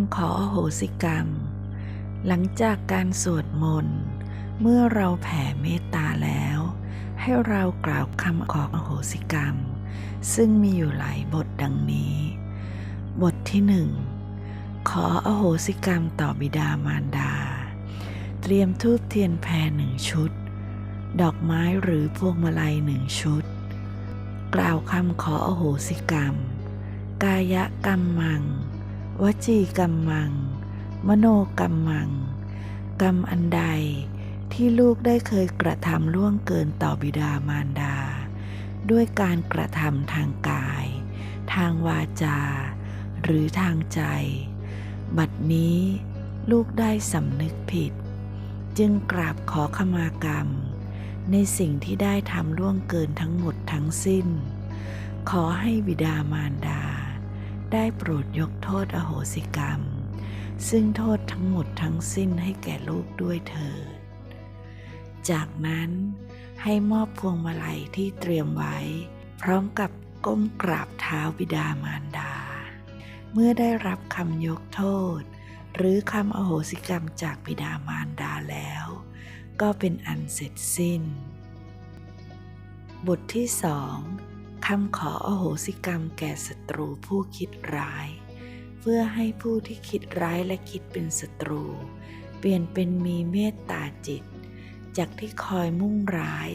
ำขออโหสิกรรม หลังจากการสวดมนต์ เมื่อเราแผ่เมตตาแล้ว ให้เรากล่าวคำขออโหสิกรรม ซึ่งมีอยู่หลายบทดังนี้ บทที่หนึ่งขออโหสิกรรมต่อบิดามารดา เตรียมทูบเทียนแพรหนึ่งชุด ดอกไม้หรือพวงมาลัยหนึ่งชุด กล่าวคำขออโหสิกรรม กายกรรมมัง วจีกรรมมัง มโนกรรมมัง กรรมอันใดที่ลูกได้เคยกระทำล่วงเกินต่อบิดามารดา ด้วยการกระทำทางกาย ทางวาจา หรือทางใจ บัดนี้ลูกได้สำนึกผิด จึงกราบขอขมากรรม ในสิ่งที่ได้ทำล่วงเกินทั้งหมดทั้งสิ้น ขอให้บิดามารดา ได้โปรดยกโทษอโหสิกรรม ซึ่งโทษทั้งหมดทั้งสิ้นให้แก่ลูกด้วยเถิด จากนั้นให้มอบพวงมาลัยที่เตรียมไว้ พร้อมกับก้มกราบเท้าบิดามารดา เมื่อได้รับคำยกโทษ หรือคำอโหสิกรรมจากบิดามารดาแล้ว ก็เป็นอันเสร็จสิ้น บทที่สอง คำขออโหสิกรรมแก่ศัตรูผู้คิดร้าย เพื่อให้ผู้ที่คิดร้ายและคิดเป็นศัตรู เปลี่ยนเป็นมีเมตตาจิต จากที่คอยมุ่งร้าย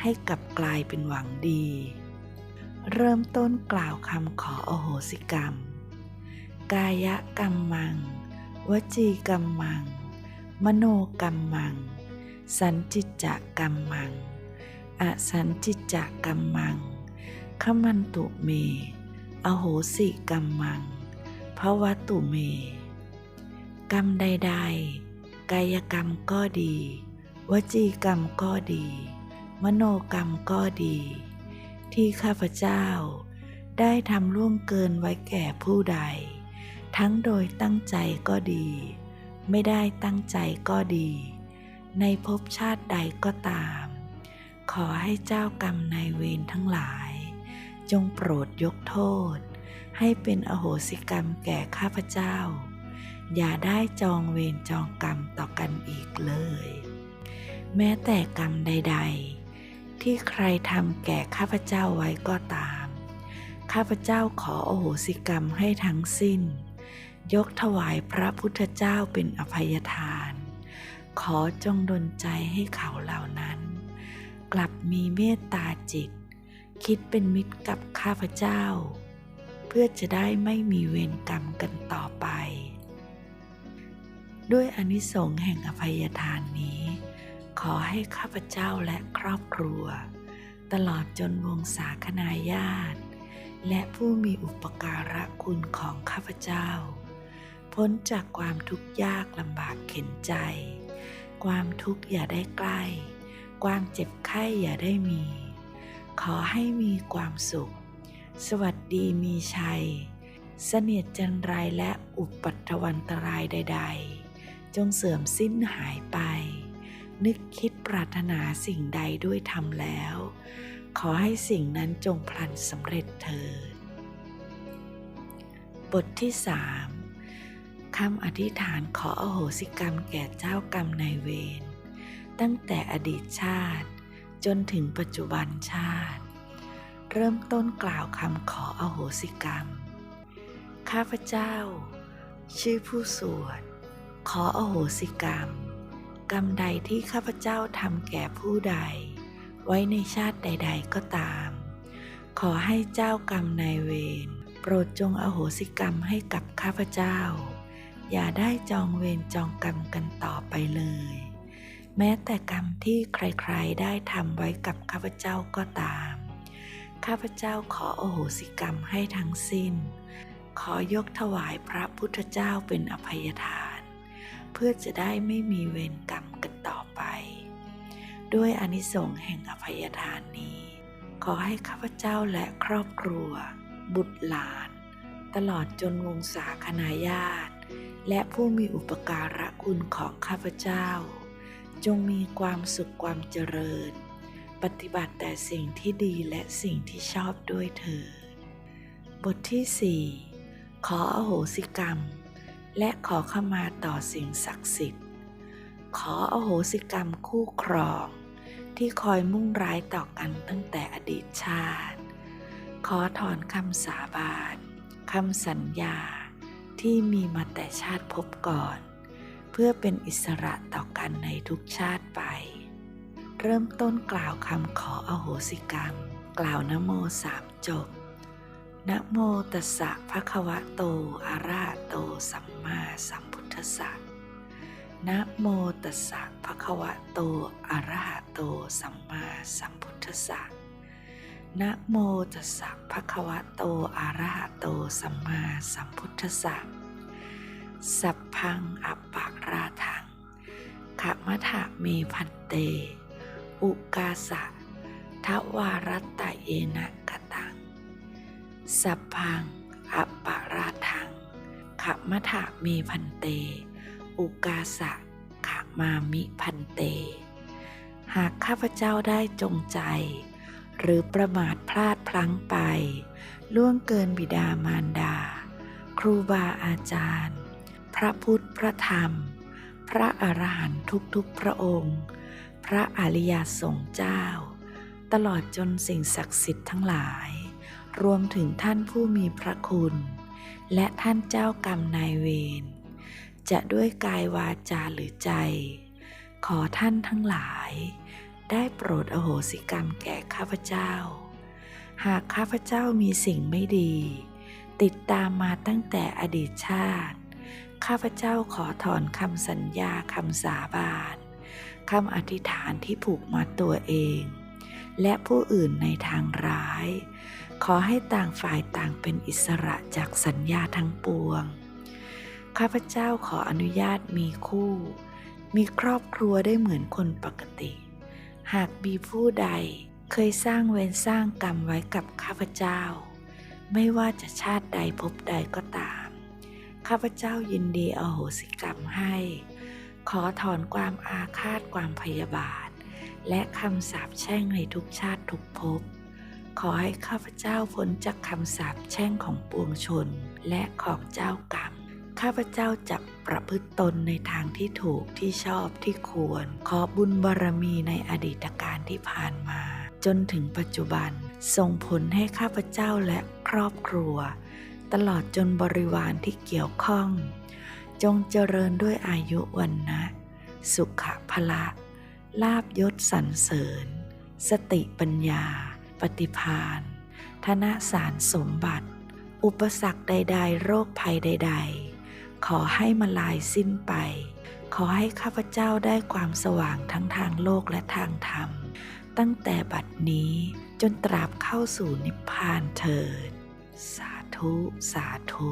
ให้กลับกลายเป็นหวังดี เริ่มต้นกล่าวคำขออโหสิกรรม กายกรรมมัง วจีกรรมมัง มโนกรรมมัง สันจิจจกรรมมัง อสันจิจจกรรมมัง ขมันตุเม อโหสิกรรมมังภวตุเม กรรมใด ๆ กายกรรมก็ดี วจีกรรมก็ดี มโนกรรมก็ดี ที่ข้าพเจ้า ได้ทำล่วงเกินไว้แก่ผู้ใด ทั้งโดยตั้งใจก็ดี ไม่ได้ตั้งใจก็ดี ในภพชาติใดก็ตาม ขอให้เจ้ากรรมนายเวรทั้งหลาย จงโปรดยกโทษ ให้เป็นอโหสิกรรมแก่ข้าพเจ้า อย่าได้จองเวรจองกรรมต่อกันอีกเลย แม้แต่กรรมใด ๆ ที่ใครทำแก่ข้าพเจ้าไว้ก็ตาม ข้าพเจ้าขออโหสิกรรมให้ทั้งสิ้น ยกถวายพระพุทธเจ้าเป็นอภัยทาน ขอจงดลใจให้เขาเหล่านั้น กลับมีเมตตาจิต คิดเป็นมิตรกับข้าพเจ้า เพื่อจะได้ไม่มีเวรกรรมกันต่อไป ด้วยอนิสงส์แห่งอภัยทานนี้ ขอให้ข้าพเจ้าและครอบครัว ตลอดจนวงศาคณาญาติ และผู้มีอุปการะคุณของข้าพเจ้า พ้นจากความทุกข์ยากลำบากเข็นใจ ความทุกข์อย่าได้ใกล้ ความเจ็บไข้อย่าได้มี ขอให้มีความสุข สวัสดีมีชัย เสนียดจันไรและอุปัตวันตรายใด ๆ จงเสื่อมสิ้นหายไป นึกคิดปรารถนาสิ่งใดด้วยทำแล้ว ขอให้สิ่งนั้นจงพลันสำเร็จเถิด บทที่สามคำอธิษฐานขออโหสิกรรมแก่เจ้ากรรมนายเวรตั้งแต่อดีตชาติ จนถึงปัจจุบันชาติ เริ่มต้นกล่าวคำขออโหสิกรรม ข้าพเจ้า ชื่อผู้สวดขออโหสิกรรม กรรมใดที่ข้าพเจ้าทำแก่ผู้ใด ไว้ในชาติใด ๆ ก็ตาม ขอให้เจ้ากรรมนายเวรโปรดจงอโหสิกรรมให้กับข้าพเจ้า อย่าได้จองเวรจองกรรมกันต่อไปเลย แม้แต่กรรมที่ใครๆได้ทำไว้กับข้าพเจ้าก็ตาม ข้าพเจ้าขอโอโหสิกรรมให้ทั้งสิ้น ขอยกถวายพระพุทธเจ้าเป็นอภัยทาน เพื่อจะได้ไม่มีเวรกรรมกันต่อไป ด้วยอนิสงส์แห่งอภัยทานนี้ ขอให้ข้าพเจ้าและครอบครัว บุตรหลาน ตลอดจนวงศาคณาญาติ และผู้มีอุปการะคุณของข้าพเจ้า จงมีความสุขความเจริญ ปฏิบัติแต่สิ่งที่ดีและสิ่งที่ชอบด้วยเถิดบทที่สี่ขออโหสิกรรม และขอขมาต่อสิ่งศักดิ์สิทธิ์ ขออโหสิกรรมคู่ครอง ที่คอยมุ่งร้ายต่อกันตั้งแต่อดีตชาติ ขอถอนคำสาบานคำสัญญาที่มีมาแต่ชาติพบก่อน เพื่อเป็นอิสระต่อกันในทุกชาติไป เริ่มต้นกล่าวคำขออโหสิกรรม กล่าวนโมสามจบนะโมตัสสะภะคะวะโตอะระหะโตสัมมาสัมพุทธัสสะนะโมตัสสะภะคะวะโตอะระหะโตสัมมาสัมพุทธัสสะนะโมตัสสะภะคะวะโตอะระหะโตสัมมาสัมพุทธัสสะสัพพังอัป ขะมะทะเมพันเต อุกาสะทวารัตตะเยนะกตังสัพพังอปปะราทังขะมะทะเมพันเต อุกาสะขะมามิพันเต หากข้าพเจ้าได้จงใจ หรือประมาทพลาดพลั้งไป ล่วงเกินบิดามารดา ครูบาอาจารย์ พระพุทธพระธรรม พระอรหันต์ทุกๆพระองค์ พระอริยสงฆ์เจ้า ตลอดจนสิ่งศักดิ์สิทธิ์ทั้งหลาย รวมถึงท่านผู้มีพระคุณ และท่านเจ้ากรรมนายเวร จะด้วยกายวาจาหรือใจ ขอท่านทั้งหลาย ได้โปรดอโหสิกรรมแก่ข้าพเจ้า หากข้าพเจ้ามีสิ่งไม่ดี ติดตามมาตั้งแต่อดีตชาติ ข้าพเจ้าขอถอนคำสัญญาคำสาบานคำอธิษฐานที่ผูกมัดตัวเอง และผู้อื่นในทางร้าย ขอให้ต่างฝ่ายต่างเป็นอิสระจากสัญญาทั้งปวง ข้าพเจ้าขออนุญาตมีคู่ มีครอบครัวได้เหมือนคนปกติ หากมีผู้ใดเคยสร้างเวรสร้างกรรมไว้กับข้าพเจ้า ไม่ว่าจะชาติใดภพใดก็ตาม ข้าพเจ้ายินดีอโหสิกรรมให้ ขอถอนความอาฆาตความพยาบาท และคำสาปแช่งในทุกชาติทุกภพ ขอให้ข้าพเจ้าพ้นจากคำสาปแช่งของปวงชนและของเจ้ากรรม ข้าพเจ้าจะประพฤติตนในทางที่ถูกที่ชอบที่ควร ขอบุญบารมีในอดีตการที่ผ่านมา จนถึงปัจจุบันส่งผลให้ข้าพเจ้าและครอบครัว ตลอดจนบริวารที่เกี่ยวข้อง จงเจริญด้วยอายุวันนะ สุขพละ ลาบยศสรรเสริญ สติปัญญา ปฏิพานธนสารสมบัติ อุปสรรคใด ๆ โรคภัยใด ๆ ขอให้มาลายสิ้นไป ขอให้ข้าพเจ้าได้ความสว่างทั้งทางโลกและทางธรรม ตั้งแต่บัดนี้จนตราบเข้าสู่นิพพานเถิดสา ธุสาธุ